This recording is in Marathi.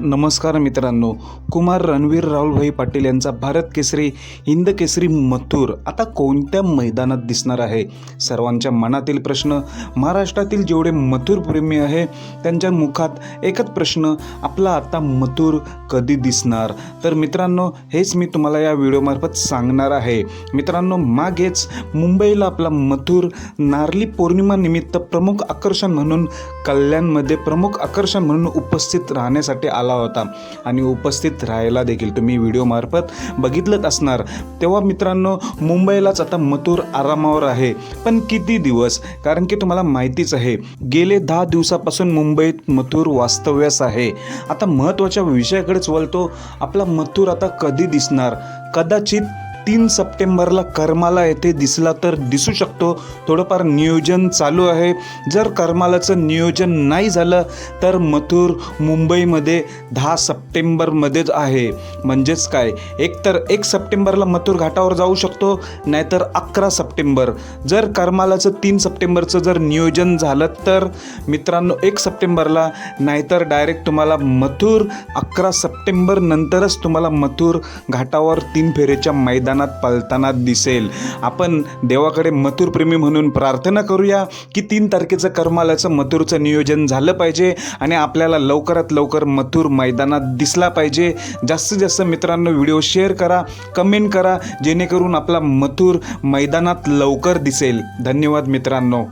नमस्कार मित्रांनो कुमार रणवीर राहुलभाई पाटील यांचा भारत केसरी हिंद केसरी मथुर आता कोणत्या मैदानात दिसणार आहे? सर्वांच्या मनातील प्रश्न महाराष्ट्रातील जेवढे मथुर प्रेमी आहे त्यांच्या मुखात एकच प्रश्न आपला आता मथुर कधी दिसणार? तर मित्रांनो हेच मी तुम्हाला या व्हिडिओमार्फत सांगणार आहे. मित्रांनो मागेच मुंबईला आपला मथुर नारली पौर्णिमा निमित्त प्रमुख आकर्षण म्हणून कल्याणमध्ये प्रमुख आकर्षण म्हणून उपस्थित राहण्यासाठी आला होता. आणि उपस्थित राहायला देखील तुम्ही व्हिडिओमार्फत बघितलंच असणार. तेव्हा मित्रांनो मुंबईलाच आता मथुर आरामावर आहे. पण किती दिवस? कारण की तुम्हाला माहितीच आहे गेले दहा दिवसापासून मुंबईत मथुर वास्तव्यास आहे. आता महत्त्वाच्या विषयाकडेच वळतो आपला मथुर आता कधी दिसणार? कदाचित तीन सप्टेंबरला करमाला येथे दिसला तर दिसू शकतो. थोडंफार नियोजन चालू आहे. जर करमालाचं नियोजन नाही झालं तर मथुर मुंबईमध्ये दहा सप्टेंबरमध्येच आहे. म्हणजेच काय? एक तर एक सप्टेंबरला मथुर घाटावर जाऊ शकतो नाहीतर अकरा सप्टेंबर. जर करमालाचं तीन सप्टेंबरचं जर नियोजन झालं तर मित्रांनो एक सप्टेंबरला नाहीतर डायरेक्ट तुम्हाला मथुर अकरा सप्टेंबर नंतरच तुम्हाला मथुर घाटावर तीन फेरेच्या मैदान मैदानात पळताना दिसेल. आपण देवाकडे मथुर प्रेमी म्हणून प्रार्थना करूया की तीन तारखेचं करमालाचं मथुरचं नियोजन झालं पाहिजे आणि आपल्याला लवकरात लवकर मथुर मैदानात दिसला पाहिजे. जास्तीत जास्त मित्रांनो व्हिडिओ शेअर करा कमेंट करा जेणेकरून आपला मथुर मैदानात लवकर दिसेल. धन्यवाद मित्रांनो.